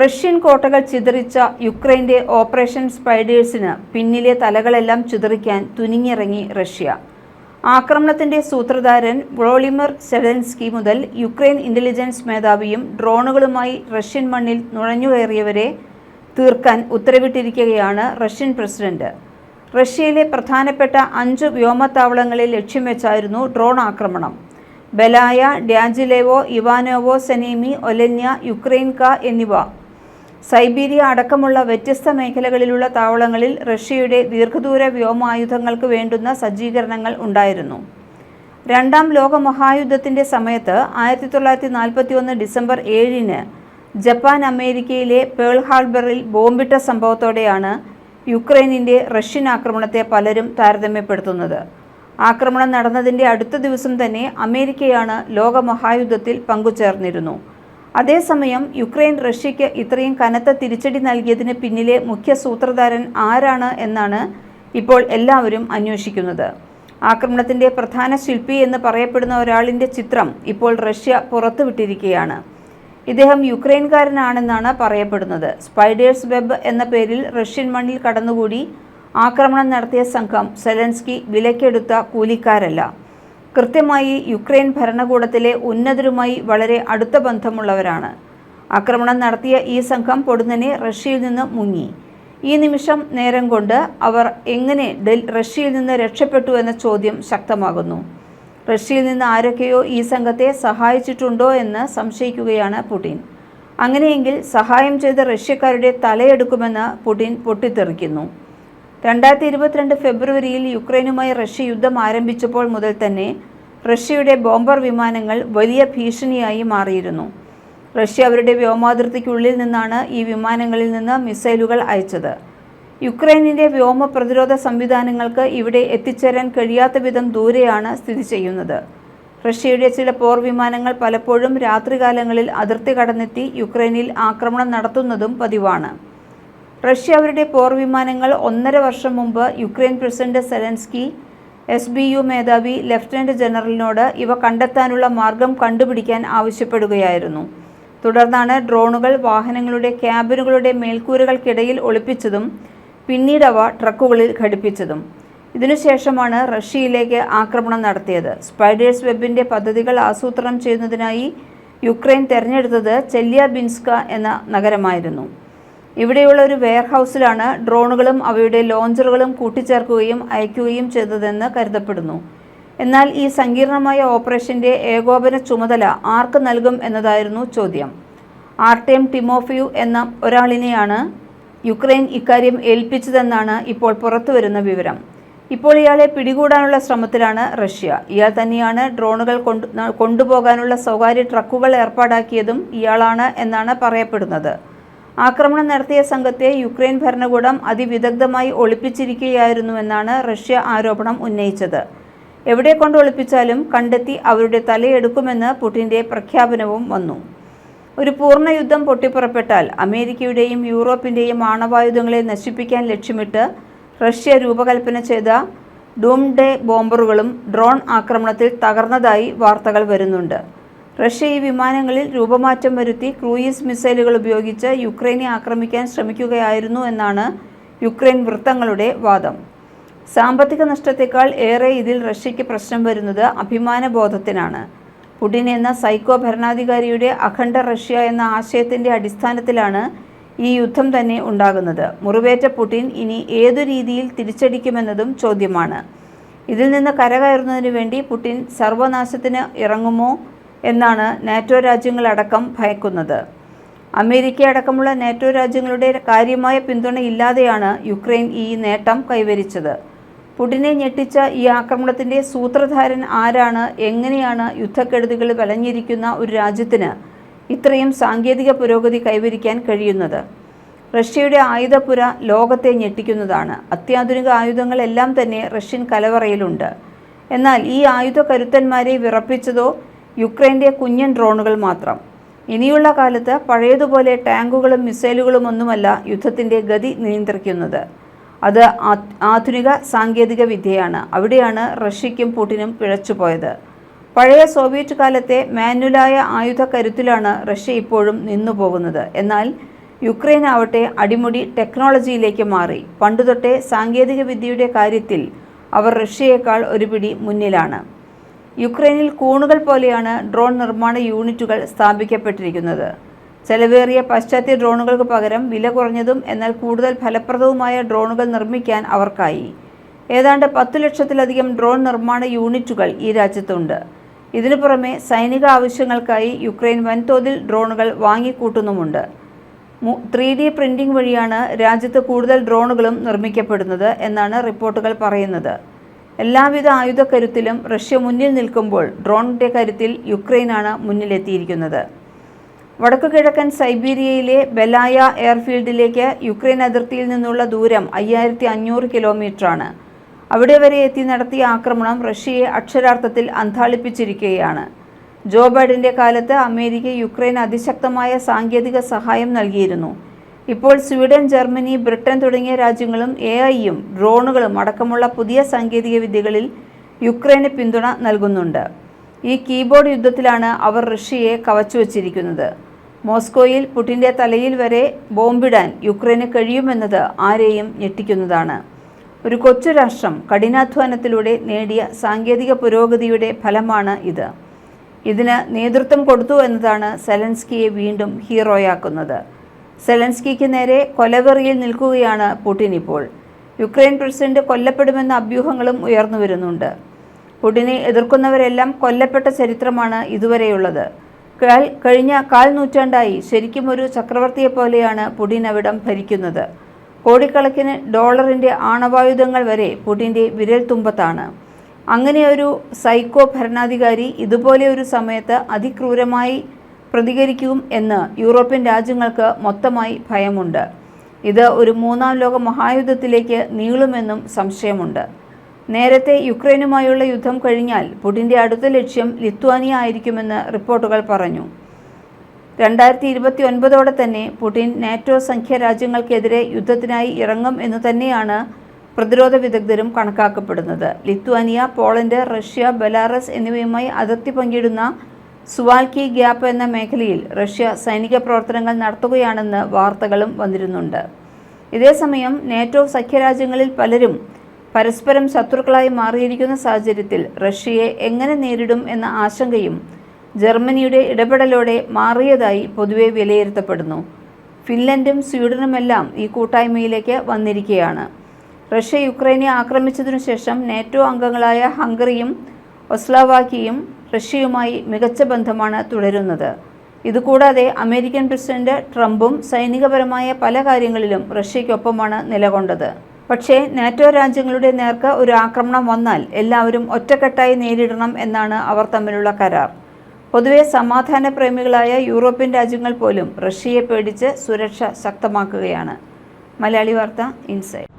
Russian കോട്ടകൾ ചിതറിച്ച യുക്രൈന്റെ operation സ്പൈഡേഴ്സിന് പിന്നിലെ തലകളെല്ലാം ചിതറിക്കാൻ തുനിങ്ങിറങ്ങി Russia. ആക്രമണത്തിന്റെ സൂത്രധാരൻ വ്ളോളിമർ സെഡൻസ്കി മുതൽ യുക്രൈൻ ഇന്റലിജൻസ് മേധാവിയും ഡ്രോണുകളുമായി റഷ്യൻ മണ്ണിൽ നുഴഞ്ഞുകയറിയവരെ തീർക്കാൻ ഉത്തരവിട്ടിരിക്കുകയാണ് റഷ്യൻ പ്രസിഡന്റ്. റഷ്യയിലെ പ്രധാനപ്പെട്ട അഞ്ച് വ്യോമത്താവളങ്ങളെ ലക്ഷ്യം വെച്ചായിരുന്നു ഡ്രോൺ ആക്രമണം. ബലായ ഡ്യാജിലേവോ ഇവാനോവോ സെനീമി ഒലന്യ യുക്രൈൻക എന്നിവ സൈബീരിയ അടക്കമുള്ള വ്യത്യസ്ത മേഖലകളിലുള്ള താവളങ്ങളിൽ റഷ്യയുടെ ദീർഘദൂര വ്യോമായുധങ്ങൾക്ക് വേണ്ടുന്ന സജ്ജീകരണങ്ങൾ ഉണ്ടായിരുന്നു. രണ്ടാം ലോക മഹായുദ്ധത്തിന്റെ സമയത്ത് ആയിരത്തി തൊള്ളായിരത്തി നാൽപ്പത്തി ഒന്ന് ഡിസംബർ ഏഴിന് ജപ്പാൻ അമേരിക്കയിലെ പേൾ ഹാർബറിൽ ബോംബിട്ട സംഭവത്തോടെയാണ് യുക്രൈനിന്റെ റഷ്യൻ ആക്രമണത്തെ പലരും താരതമ്യപ്പെടുത്തുന്നത്. ആക്രമണം നടന്നതിന്റെ അടുത്ത ദിവസം തന്നെ അമേരിക്കയാണ് ലോകമഹായുദ്ധത്തിൽ പങ്കുചേർന്നിരുന്നു. അതേസമയം യുക്രൈൻ റഷ്യയ്ക്ക് ഇത്രയും കനത്ത തിരിച്ചടി നൽകിയതിന് പിന്നിലെ മുഖ്യ സൂത്രധാരൻ ആരാണ് എന്നാണ് ഇപ്പോൾ എല്ലാവരും അന്വേഷിക്കുന്നത്. ആക്രമണത്തിന്റെ പ്രധാന ശില്പി എന്ന് പറയപ്പെടുന്ന ഒരാളിന്റെ ചിത്രം ഇപ്പോൾ റഷ്യ പുറത്തുവിട്ടിരിക്കുകയാണ്. ഇദ്ദേഹം യുക്രൈൻകാരനാണെന്നാണ് പറയപ്പെടുന്നത്. സ്പൈഡേഴ്സ് വെബ് എന്ന പേരിൽ റഷ്യൻ മണ്ണിൽ കടന്നുകൂടി ആക്രമണം നടത്തിയ സംഘം സെലൻസ്കി വിലക്കെടുത്ത കൂലിക്കാരല്ല. കൃത്യമായി യുക്രൈൻ ഭരണകൂടത്തിലെ ഉന്നതരുമായി വളരെ അടുത്ത ബന്ധമുള്ളവരാണ്. ആക്രമണം നടത്തിയ ഈ സംഘം പൊടുന്നനെ റഷ്യയിൽ നിന്ന് മുങ്ങി. ഈ നിമിഷം നേരം കൊണ്ട് അവർ എങ്ങനെ റഷ്യയിൽ നിന്ന് രക്ഷപ്പെട്ടു എന്ന ചോദ്യം ശക്തമാകുന്നു. റഷ്യയിൽ നിന്ന് ആരൊക്കെയോ ഈ സംഘത്തെ സഹായിച്ചിട്ടുണ്ടോ എന്ന് സംശയിക്കുകയാണ് പുടിൻ. അങ്ങനെയെങ്കിൽ സഹായം ചെയ്ത റഷ്യക്കാരുടെ തലയെടുക്കുമെന്ന് പുടിൻ പൊട്ടിത്തെറിക്കുന്നു. രണ്ടായിരത്തി ഇരുപത്തിരണ്ട് ഫെബ്രുവരിയിൽ യുക്രൈനുമായി റഷ്യ യുദ്ധം ആരംഭിച്ചപ്പോൾ മുതൽ തന്നെ റഷ്യയുടെ ബോംബർ വിമാനങ്ങൾ വലിയ ഭീഷണിയായി മാറിയിരുന്നു. റഷ്യ അവരുടെ വ്യോമാതിർത്തിക്കുള്ളിൽ നിന്നാണ് ഈ വിമാനങ്ങളിൽ നിന്ന് മിസൈലുകൾ അയച്ചത്. യുക്രൈനിന്റെ വ്യോമ പ്രതിരോധ സംവിധാനങ്ങൾക്ക് ഇവിടെ എത്തിച്ചേരാൻ കഴിയാത്ത വിധം ദൂരെയാണ് സ്ഥിതി ചെയ്യുന്നത്. റഷ്യയുടെ ചില പോർ വിമാനങ്ങൾ പലപ്പോഴും രാത്രികാലങ്ങളിൽ അതിർത്തി കടന്നെത്തി യുക്രൈനിൽ ആക്രമണം നടത്തുന്നതും പതിവാണ്. റഷ്യ അവരുടെ പോർ വിമാനങ്ങൾ ഒന്നര വർഷം മുമ്പ് Ukraine president Zelensky S B U മേധാവി ലഫ്റ്റനന്റ് ജനറലിനോട് ഇവ കണ്ടെത്താനുള്ള മാർഗം കണ്ടുപിടിക്കാൻ ആവശ്യപ്പെടുകയായിരുന്നു. തുടർന്നാണ് ഡ്രോണുകൾ വാഹനങ്ങളുടെ ക്യാബിനുകളുടെ മേൽക്കൂരകൾക്കിടയിൽ ഒളിപ്പിച്ചതും പിന്നീട് അവ ട്രക്കുകളിൽ ഘടിപ്പിച്ചതും. ഇതിനുശേഷമാണ് റഷ്യയിലേക്ക് ആക്രമണം നടത്തിയത്. സ്പൈഡേഴ്സ് വെബിന്റെ പദ്ധതികൾ ആസൂത്രണം ചെയ്യുന്നതിനായി യുക്രൈൻ തെരഞ്ഞെടുത്തത് ചെല്യാബിൻസ്ക എന്ന നഗരമായിരുന്നു. ഇവിടെയുള്ള ഒരു വെയർഹൗസിലാണ് ഡ്രോണുകളും അവയുടെ ലോഞ്ചറുകളും കൂട്ടിച്ചേർക്കുകയും അയക്കുകയും ചെയ്തതെന്ന് കരുതപ്പെടുന്നു. എന്നാൽ ഈ സങ്കീർണമായ ഓപ്പറേഷന്റെ ഏകോപന ചുമതല ആർക്ക് നൽകും എന്നതായിരുന്നു ചോദ്യം. ആർട്ടേം ടിമോഫിയു എന്ന ഒരാളിനെയാണ് യുക്രൈൻ ഇക്കാര്യം ഏൽപ്പിച്ചതെന്നാണ് ഇപ്പോൾ പുറത്തുവരുന്ന വിവരം. ഇപ്പോൾ ഇയാളെ പിടികൂടാനുള്ള ശ്രമത്തിലാണ് റഷ്യ. ഇയാൾ തന്നെയാണ് ഡ്രോണുകൾ കൊണ്ടു കൊണ്ടുപോകാനുള്ള സ്വകാര്യ ട്രക്കുകൾ ഏർപ്പാടാക്കിയതും ഇയാളാണ് എന്നാണ് പറയപ്പെടുന്നത്. ആക്രമണം നടത്തിയ സംഘത്തെ യുക്രൈൻ ഭരണകൂടം അതിവിദഗ്ധമായി ഒളിപ്പിച്ചിരിക്കുകയായിരുന്നുവെന്നാണ് റഷ്യ ആരോപണം ഉന്നയിച്ചത്. എവിടെ കൊണ്ട് ഒളിപ്പിച്ചാലും കണ്ടെത്തി അവരുടെ തലയെടുക്കുമെന്ന് പുടിന്റെ പ്രഖ്യാപനവും വന്നു. ഒരു പൂർണ യുദ്ധം പൊട്ടിപ്പുറപ്പെട്ടാൽ അമേരിക്കയുടെയും യൂറോപ്പിന്റെയും ആണവായുധങ്ങളെ നശിപ്പിക്കാൻ ലക്ഷ്യമിട്ട് റഷ്യ രൂപകൽപ്പന ചെയ്ത ഡൂം ഡേ ബോംബറുകളും ഡ്രോൺ ആക്രമണത്തിൽ തകർന്നതായി വാർത്തകൾ വരുന്നുണ്ട്. റഷ്യ ഈ വിമാനങ്ങളിൽ രൂപമാറ്റം വരുത്തി ക്രൂയിസ് മിസൈലുകൾ ഉപയോഗിച്ച് യുക്രൈനെ ആക്രമിക്കാൻ ശ്രമിക്കുകയായിരുന്നു എന്നാണ് യുക്രൈൻ വൃത്തങ്ങളുടെ വാദം. സാമ്പത്തിക നഷ്ടത്തെക്കാൾ ഏറെ ഇതിൽ റഷ്യയ്ക്ക് പ്രശ്നം വരുന്നത് അഭിമാനബോധത്തിനാണ്. പുടിൻ എന്ന സൈക്കോ ഭരണാധികാരിയുടെ അഖണ്ഡ റഷ്യ എന്ന ആശയത്തിന്റെ അടിസ്ഥാനത്തിലാണ് ഈ യുദ്ധം തന്നെ ഉണ്ടാകുന്നത്. മുറിവേറ്റ പുടിൻ ഇനി ഏതു രീതിയിൽ തിരിച്ചടിക്കുമെന്നതും ചോദ്യമാണ്. ഇതിൽ നിന്ന് കരകയറുന്നതിനു വേണ്ടി പുടിൻ സർവനാശത്തിന് ഇറങ്ങുമോ? എന്നാണ് നാറ്റോ രാജ്യങ്ങളടക്കം ഭയക്കുന്നത്. അമേരിക്ക അടക്കമുള്ള നാറ്റോ രാജ്യങ്ങളുടെ കാര്യമായ പിന്തുണയില്ലാതെയാണ് യുക്രൈൻ ഈ നേട്ടം കൈവരിച്ചത്. പുടിനെ ഞെട്ടിച്ച ഈ ആക്രമണത്തിന്റെ സൂത്രധാരൻ ആരാണ്? എങ്ങനെയാണ് യുദ്ധക്കെടുതികൾ വലഞ്ഞിരിക്കുന്ന ഒരു രാജ്യത്തിന് ഇത്രയും സാങ്കേതിക പുരോഗതി കൈവരിക്കാൻ കഴിയുന്നത്? റഷ്യയുടെ ആയുധപ്പുര ലോകത്തെ ഞെട്ടിക്കുന്നതാണ്. അത്യാധുനിക ആയുധങ്ങളെല്ലാം തന്നെ റഷ്യൻ കലവറയിലുണ്ട്. എന്നാൽ ഈ ആയുധ കരുത്തന്മാരെ വിറപ്പിച്ചതോ യുക്രൈന്റെ കുഞ്ഞൻ ഡ്രോണുകൾ മാത്രം. ഇനിയുള്ള കാലത്ത് പഴയതുപോലെ ടാങ്കുകളും മിസൈലുകളും ഒന്നുമല്ല യുദ്ധത്തിന്റെ ഗതി നിയന്ത്രിക്കുന്നത്. അത് ആധുനിക സാങ്കേതിക വിദ്യയാണ്. അവിടെയാണ് റഷ്യയ്ക്കും പുടിനും പിഴച്ചുപോയത് പഴയ സോവിയറ്റ് കാലത്തെ മാനുവലായ ആയുധ കരുത്തിലാണ് റഷ്യ ഇപ്പോഴും നിന്നു പോകുന്നത്. എന്നാൽ യുക്രൈൻ ആവട്ടെ അടിമുടി ടെക്നോളജിയിലേക്ക് മാറി. പണ്ടുതൊട്ടേ സാങ്കേതിക വിദ്യയുടെ കാര്യത്തിൽ അവർ റഷ്യയേക്കാൾ ഒരു പിടി മുന്നിലാണ്. യുക്രൈനിൽ കൂണുകൾ പോലെയാണ് ഡ്രോൺ നിർമ്മാണ യൂണിറ്റുകൾ സ്ഥാപിക്കപ്പെട്ടിരിക്കുന്നത്. ചെലവേറിയ പാശ്ചാത്യ ഡ്രോണുകൾക്ക് പകരം വില കുറഞ്ഞതും എന്നാൽ കൂടുതൽ ഫലപ്രദവുമായ ഡ്രോണുകൾ നിർമ്മിക്കാൻ അവർക്കായി. ഏതാണ്ട് പത്തു ലക്ഷത്തിലധികം ഡ്രോൺ നിർമ്മാണ യൂണിറ്റുകൾ ഈ രാജ്യത്തുണ്ട്. ഇതിനു പുറമെ സൈനിക ആവശ്യങ്ങൾക്കായി യുക്രൈൻ വൻതോതിൽ ഡ്രോണുകൾ വാങ്ങിക്കൂട്ടുന്നുമുണ്ട്. ത്രീ ഡി പ്രിന്റിംഗ് വഴിയാണ് രാജ്യത്ത് കൂടുതൽ ഡ്രോണുകളും നിർമ്മിക്കപ്പെടുന്നത് എന്നാണ് റിപ്പോർട്ടുകൾ പറയുന്നത്. എല്ലാവിധ ആയുധ കരുത്തിലും റഷ്യ മുന്നിൽ നിൽക്കുമ്പോൾ ഡ്രോണിന്റെ കരുത്തിൽ യുക്രൈനാണ് മുന്നിലെത്തിയിരിക്കുന്നത്. വടക്കു കിഴക്കൻ സൈബീരിയയിലെ ബെലായ എയർഫീൽഡിലേക്ക് യുക്രൈൻ അതിർത്തിയിൽ നിന്നുള്ള ദൂരം അയ്യായിരത്തി അഞ്ഞൂറ് കിലോമീറ്ററാണ്. അവിടെ വരെ എത്തി നടത്തിയ ആക്രമണം റഷ്യയെ അക്ഷരാർത്ഥത്തിൽ അന്താളിപ്പിച്ചിരിക്കുകയാണ്. ജോ ബൈഡന്റെ കാലത്ത് അമേരിക്ക യുക്രൈന് അതിശക്തമായ സാങ്കേതിക സഹായം നൽകിയിരുന്നു. ഇപ്പോൾ സ്വീഡൻ ജർമ്മനി ബ്രിട്ടൻ തുടങ്ങിയ രാജ്യങ്ങളും എ ഐയും ഡ്രോണുകളും അടക്കമുള്ള പുതിയ സാങ്കേതിക വിദ്യകളിൽ യുക്രൈന് പിന്തുണ നൽകുന്നുണ്ട്. ഈ കീബോർഡ് യുദ്ധത്തിലാണ് അവർ റഷ്യയെ കവച്ചുവച്ചിരിക്കുന്നത് മോസ്കോയിൽ പുടിന്റെ തലയിൽ വരെ ബോംബിടാൻ യുക്രൈന് കഴിയുമെന്നത് ആരെയും ഞെട്ടിക്കുന്നതാണ്. ഒരു കൊച്ചു രാഷ്ട്രം കഠിനാധ്വാനത്തിലൂടെ നേടിയ സാങ്കേതിക പുരോഗതിയുടെ ഫലമാണ് ഇത്. ഇതിന് നേതൃത്വം കൊടുത്തു എന്നതാണ് സെലൻസ്കിയെ വീണ്ടും ഹീറോയാക്കുന്നത്. സെലൻസ്കിക്ക് നേരെ കൊലവെറിയിൽ നിൽക്കുകയാണ് പുടിൻ ഇപ്പോൾ. യുക്രൈൻ പ്രസിഡന്റ് കൊല്ലപ്പെടുമെന്ന അഭ്യൂഹങ്ങളും ഉയർന്നു വരുന്നുണ്ട്. പുടിനെ എതിർക്കുന്നവരെല്ലാം കൊല്ലപ്പെട്ട ചരിത്രമാണ് ഇതുവരെയുള്ളത്. കഴിഞ്ഞ കാൽ നൂറ്റാണ്ടായി ശരിക്കും ഒരു ചക്രവർത്തിയെ പോലെയാണ് പുടിൻ അവിടം ഭരിക്കുന്നത്. കോടിക്കണക്കിന് ഡോളറിന്റെ ആണവായുധങ്ങൾ വരെ പുടിന്റെ വിരൽ തുമ്പത്താണ്. അങ്ങനെ ഒരു സൈക്കോ ഭരണാധികാരി ഇതുപോലെ ഒരു സമയത്ത് അതിക്രൂരമായി പ്രതികരിക്കും എന്ന് യൂറോപ്യൻ രാജ്യങ്ങൾക്ക് മൊത്തമായി ഭയമുണ്ട്. ഇത് ഒരു മൂന്നാം ലോക മഹായുദ്ധത്തിലേക്ക് നീളുമെന്നും സംശയമുണ്ട്. നേരത്തെ യുക്രൈനുമായുള്ള യുദ്ധം കഴിഞ്ഞാൽ പുടിന്റെ അടുത്ത ലക്ഷ്യം ലിത്വാനിയ ആയിരിക്കുമെന്ന് റിപ്പോർട്ടുകൾ പറഞ്ഞു. രണ്ടായിരത്തി ഇരുപത്തി ഒൻപതോടെ തന്നെ പുടിൻ നാറ്റോ സംഖ്യ രാജ്യങ്ങൾക്കെതിരെ യുദ്ധത്തിനായി ഇറങ്ങും എന്ന് തന്നെയാണ് പ്രതിരോധ വിദഗ്ധരും കണക്കാക്കപ്പെടുന്നത്. ലിത്വാനിയ പോളണ്ട് റഷ്യ ബെലാറസ് എന്നിവയുമായി അതിർത്തി പങ്കിടുന്ന സുവാൽക്കി ഗ്യാപ്പ് എന്ന മേഖലയിൽ റഷ്യ സൈനിക പ്രവർത്തനങ്ങൾ നടത്തുകയാണെന്ന് വാർത്തകളും വന്നിരുന്നുണ്ട്. ഇതേസമയം നേറ്റോ സഖ്യരാജ്യങ്ങളിൽ പലരും പരസ്പരം ശത്രുക്കളായി മാറിയിരിക്കുന്ന സാഹചര്യത്തിൽ റഷ്യയെ എങ്ങനെ നേരിടും എന്ന ആശങ്കയും ജർമ്മനിയുടെ ഇടപെടലോടെ മാറിയതായി പൊതുവെ വിലയിരുത്തപ്പെടുന്നു. ഫിൻലൻഡും സ്വീഡനുമെല്ലാം ഈ കൂട്ടായ്മയിലേക്ക് വന്നിരിക്കുകയാണ് റഷ്യ യുക്രൈനെ ആക്രമിച്ചതിനു ശേഷം നേറ്റോ അംഗങ്ങളായ ഹംഗറിയും ഒസ്ലാവാക്കിയും റഷ്യയുമായി മികച്ച ബന്ധമാണ് തുടരുന്നത്. ഇതുകൂടാതെ അമേരിക്കൻ പ്രസിഡന്റ് ട്രംപും സൈനികപരമായ പല കാര്യങ്ങളിലും റഷ്യയ്ക്കൊപ്പമാണ് നിലകൊണ്ടത്. പക്ഷേ നാറ്റോ രാജ്യങ്ങളുടെ നേർക്ക് ഒരു ആക്രമണം വന്നാൽ എല്ലാവരും ഒറ്റക്കെട്ടായി നേരിടണം എന്നാണ് അവർ തമ്മിലുള്ള കരാർ. പൊതുവെ സമാധാന പ്രേമികളായ യൂറോപ്യൻ രാജ്യങ്ങൾ പോലും റഷ്യയെ പേടിച്ച് സുരക്ഷ ശക്തമാക്കുകയാണ്. മലയാളി വാർത്ത ഇൻസൈഡ്